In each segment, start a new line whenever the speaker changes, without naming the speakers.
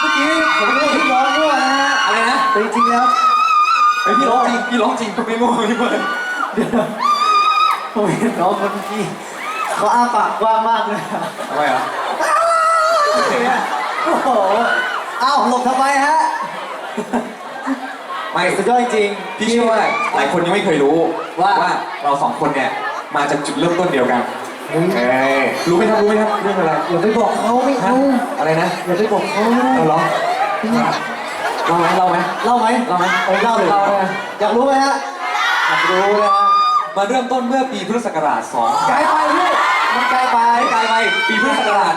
เมื่อกี้ผมก็คิดร้องด้วยนะฮะ
อะไรนะ
แต่จริงๆแล้ว
ไอยพี่ร้องจริงพี่ร้องจริงไม่โม้พี่เบิร์ด
เดี๋ยวผมเห็นน้องคนเมื่อกี้เขาอ้าปากกว้างมากเลยอะ
ทำไมอะ
โอ้โหอ้าวหลบทำไมฮะ
ไม่
สุดยอดจริง
พี่เชื่อว่าหลายคนยังไม่เคยรู้
ว่า
เราสองคนเนี่ยมาจากจุดเริ่มต้นเดียวกัน
เฮ้ย
เอ้ยรู้ไหมครับรู้ไหมครับเรื่องอะไร
อย่าไปบอกเขาไม่
ฮะ
รู้
อะไรนะ
อย่าไปบอกเขา
เอาเหรอเล่าไหมเล่าไหม
เล่าไหม
เล่าไหม
เอาเล่าเลย
เล่าเลย
อยากรู้ไหมฮะอยากรู้นะฮะ
มาเริ่มต้นเมื่อปีพุทธศักราช2
ไกลไปพี่มันไกลไป
ไม่ไกลไปปีพุทธศักราช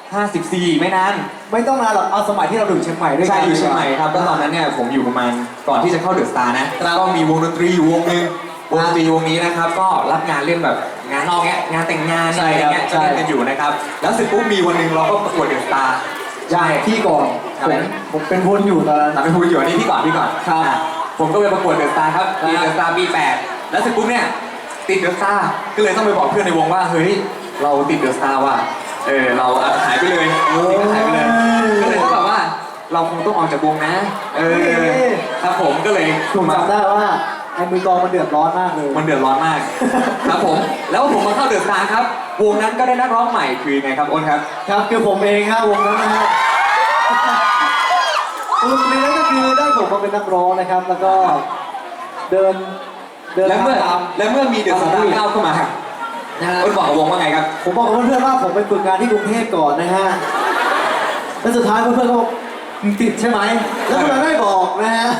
2554 ไม่นาน
ไม่ต้องนานหรอกเอาสมัยที่เราอยู่เชียงใหม่ด้วยกั
ใช่
น
อยู่เชียงใหม่ครับแล้วตอนนั้นเนี่ยผมอยู่ประมาณก่อนที่จะเข้าเดอะสตาร์นะก็มีวงดนตรีอยู่วงหนึ่งวงดนตรีวงนี้นะครับก็รับงานเล่นแบบ งานนอกเงี้ยงานแต่งงานอะไรเงี้ยจะเล่นกันอยู่นะครับ แล้วเสร็จปุ๊บมีวันหนึ่งเราก็ประกวดเดอะสตาร์
ใช่พี่ก่อน
อะไร
ผมผมเป็นคนอยู่ตอนนั้น
เราไปพูดอยู่อันนี้พี่ก่อนพี่ก่อน
ครับ
อะผมก็ไปประกวดเดอะสตาร์ครับปี
ครับ
เดอะสตาร์ปีแปดแล้วเสร็จปุ๊บเนี่ยติดเดอะสตาร์ก็เลยต้องไปบอกเพื่อนในวงว่าเฮ้ยเราติดเดอะสตาร์ว่ะเออเราอะหายไปเลยจริงๆก็หายไปเลยก็เลยต้องแบบว่าเราคงต้องออกจากวงนะ เออครับผมก็เลย
ผมจำได้ว่า ไอ้มือกลองมันเดือดร้อนมากเลย
มันเดือดร้อนมาก ครับผม แล้วผมมาเข้าเดือดสตาร์ครับ วงนั้นก็ได้นักร้องใหม่คือยังไงครับอ้นครับ
ครับคือผมเองครับวงนั้นนะฮะวงนี้ก็คือได้ผมมาเป็นนักร้องนะครับ แล้วก็เดินเดิน
และเมื่อ
ตาม
และเมื่อมีเดือดสตาร์ก้าวเข้ามา
นะฮะ
อ้นบอกกับวงว่าไงครับ
ผมบอกกับเพื่อนๆว่าผมไปฝึกงานที่กรุงเทพก่อนนะฮะ แล้วสุดท้ายเพื่อนๆก็บอกมึงติดใช่ไหม แล้วมันไม่บอกนะฮะ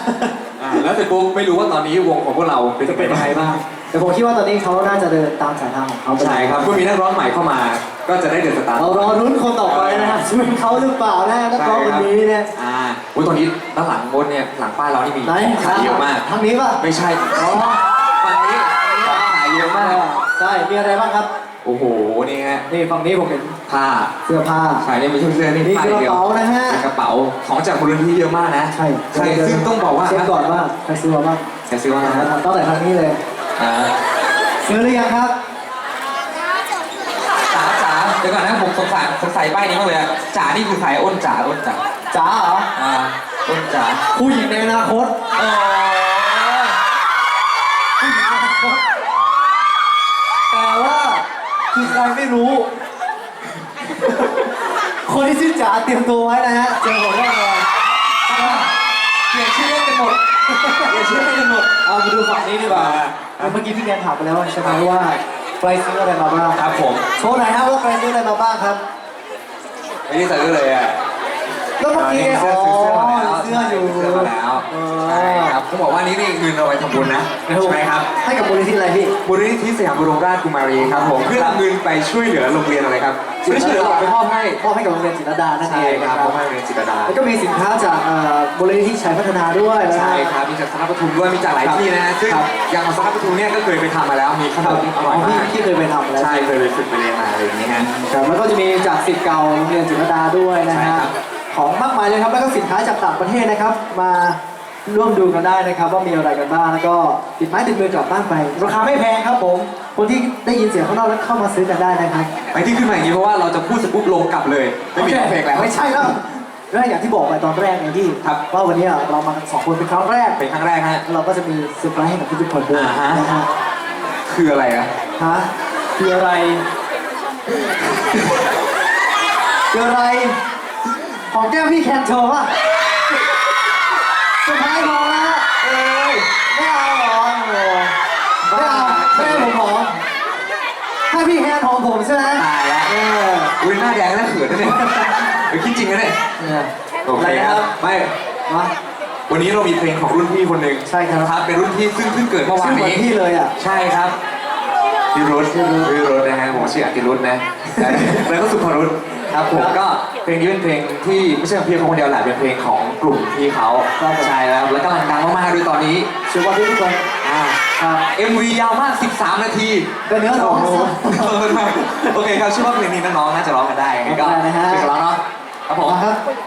อ่าแล้วเสร็จปุ๊บไม่รู้ว่าตอนนี้วงของพวกเราเป็น
จะเป็นยังไงบ้างแต่ผมคิดว่าตอนนี้เขาน่าจะเดินตามสายทางของเขาไป
ใช่ครับเมื่อมีนักร้องใหม่เข้ามา ก็จะได้เดือดสตาร์
เรารอลุ้นคนต่อไปนะฮะจะเป็นเขาหรือเปล่านะฮะนักร้องคนนี้เนี่ย
อ่าอุ้ยตอนนี้ด้านหลังบนเนี่ยหลังป้ายเรานี่มี
ไหน
ขายเยอะมาก
ทางนี้ป่ะ
ไม่ใช่
อ๋อ
ฝั่งนี้ของขายเยอะมาก
ใช่มีอะไรบ้างครับ
โอ้โห นี่ฮะ
นี่ฝั่งนี้ผมเห็น
ผ้า
เสื้อผ้า
ใช่นี่ไม่ใช่เสื้อนี่
นี่
ผ้าก
ระ
เดียว
เป๋านะฮะ
เป็นกระเป๋า ของจากมูลนิธิเยอะมากนะ
ใช่
ใช่ซึ่งต้องบอกว่า
เช็คก่อนว่าใครซื้อมาบ้าง
ใครซื้อมา
นะ
นะ
ฮะตั้งแต่ทางนี้เลย
อ่า
ซื้อหรือยังครับ
จ๋าจ๋าเดี๋ยวก่อนนะผมสงสัยสงสัยป้ายนี้มากเลยอะจ๋านี่คือใครอ้นจ๋าอ้นจ๋า
จ๋าเหรอ
อ่าอ้นจ๋า
ผู้หญิงในอนาคต
โอ้
ผู้ คือใครไม่รู้ คนที่ชื่อจ๋าเตรียมตัวไว้นะฮะเจอผมแน่นอน
เปลี่ยนชื่อเล่นกันหมดเปลี่ยนชื่อเล่นกันหมด
เอาไปดูฝั่งนี้ดีกว่า
อ่า
เมื่อกี้พี่แกนถามไปแล้วใช่ไหมว่าใครซื้ออะไรมาบ้าง
ครับผม
โชว์หน่อยครับว่าใครซื้ออะไรมาบ้างครับ
ไม่ได้ซื้อเลยอะ
แล้วเมื่อกี้
เสื้
อ๋
อ
อ
ซื้อ เสื้อมาแล้ว
เสื้ออยู่
ซื้อมาแล้ว
อ๋อ
ใช่ครับต้องบอกว่านี่นี่คือเราไปทำบุญนะใช่ไหมครับ
ให้กับมูลนิธิอะไรพี่
มูลนิธิสยามบรมราชกุมารีครับผมเพื่อนำเงินไปช่วยเหลือโรงเรียนอะไรครับไม่ได้ช่วยเหลือหรอกไปมอบให้
มอบให้กับโรงเรียนจิตรลดานั่นเอ
ใช่
ง
ครับมอบให้โรงเรียนจิตรดา
แล้วก็มีสินค้าจากเอ่อมูลนิธิชัยพัฒนาด้วยนะ
ใช่ครับมีจากสนปทุมด้วยมีจากหลายที่นะฮะซึ่ง
ครับ
อย่างของสนปทุมเนี่ยก็เคยไปทำมาแล้วมีขนมอร่อย
พี่
มาก
พี่เคยไปทำแล้ว
ใช่เคยไปฝึกไปเรียนมาอะไรอย่างนี้ฮะ
ครับแล้วก็จะมีจากสิทธิ์เก่าโรงเรียนจิตรลดาด้วยนะ
ใช่
ฮะ
ครับ
ของมากมายเลยครับ แล้วก็สินค้าจากต่างประเทศนะครับ มาร่วมดูกันได้นะครับ ว่ามีอะไรกันบ้างแล้วก็ติดไม้ติดมือกลับบ้านไป ราคาไม่แพงครับผมคนที่ได้ยินเสียงข้างนอกแล้วเข้ามาซื้อกันได้นะครับ
ไอ้ที่ขึ้นมาอย่างนี้เพราะว่าเราจะพูดเสร็จปุ๊บลงกลับเลย ไม่มีเพลงแล้ว
ไม่ใช่แล้วแล้วอย่างที่บอกไปตอนแรกไงที่
ครับ
ว่าวันนี้เรามากันสองคนเป็นครั้งแรก
เป็นครั้งแรกฮะ
เราก็จะมีเซอร์ไพรส์ให้กับทุกๆคนด้วย
อ่าฮะ
นะฮะ
คืออะไรอะ
ฮะคืออะไรคืออะไร ของแก้มพี่แคนโชว์ป่ะเซอร์ไพรส์พอแล้วฮะเอ้ยไม่เอาเหรอโอ้ไม่เอาไม่ให้ผมหอมให้พี่แคนหอมผมใช่ไหม
ตายแล้ว
เออ
อุ้ยหน้าแดงหน้าเขินนะเนี่ยเฮ้ยคิดจริงนะเนี่ย
เนี่ย
โอเคครับไม่
มา
วันนี้เรามีเพลงของรุ่นพี่คนหนึ่ง
ใช่ครับ
ครับ เป็นรุ่นพี่ซึ่งเพิ่งเกิดเมื่อวา
ชื่อนเหมือน
นี้
พี่เลยอะ
ใช่ครับพี่รุธพี่รุธนะฮะผมชื่ออติรุธนะ แล้วก็สุภรุธครับผมก็ เพลงนี้เป็นเพลงที่ไม่ใช่ของพี่เขาคนเดียวแหละเป็นเพลงของกลุ่มพี่เขาใช่แล้วแล้วกำลังดังมากๆด้วยตอนนี้
เชื่อว่าทุกคน
อ่า
ครับ
MV ยาวมาก 13 นาที
ก็เนื้อร้อง
โอ้โหโอเคครับเชื่อว่าเพลงนี้น้องๆน่าจะร้องกันได้ยังไงก็
ได้นะฮะ
ช่วยกันร้องเนาะครับผม
มาครับ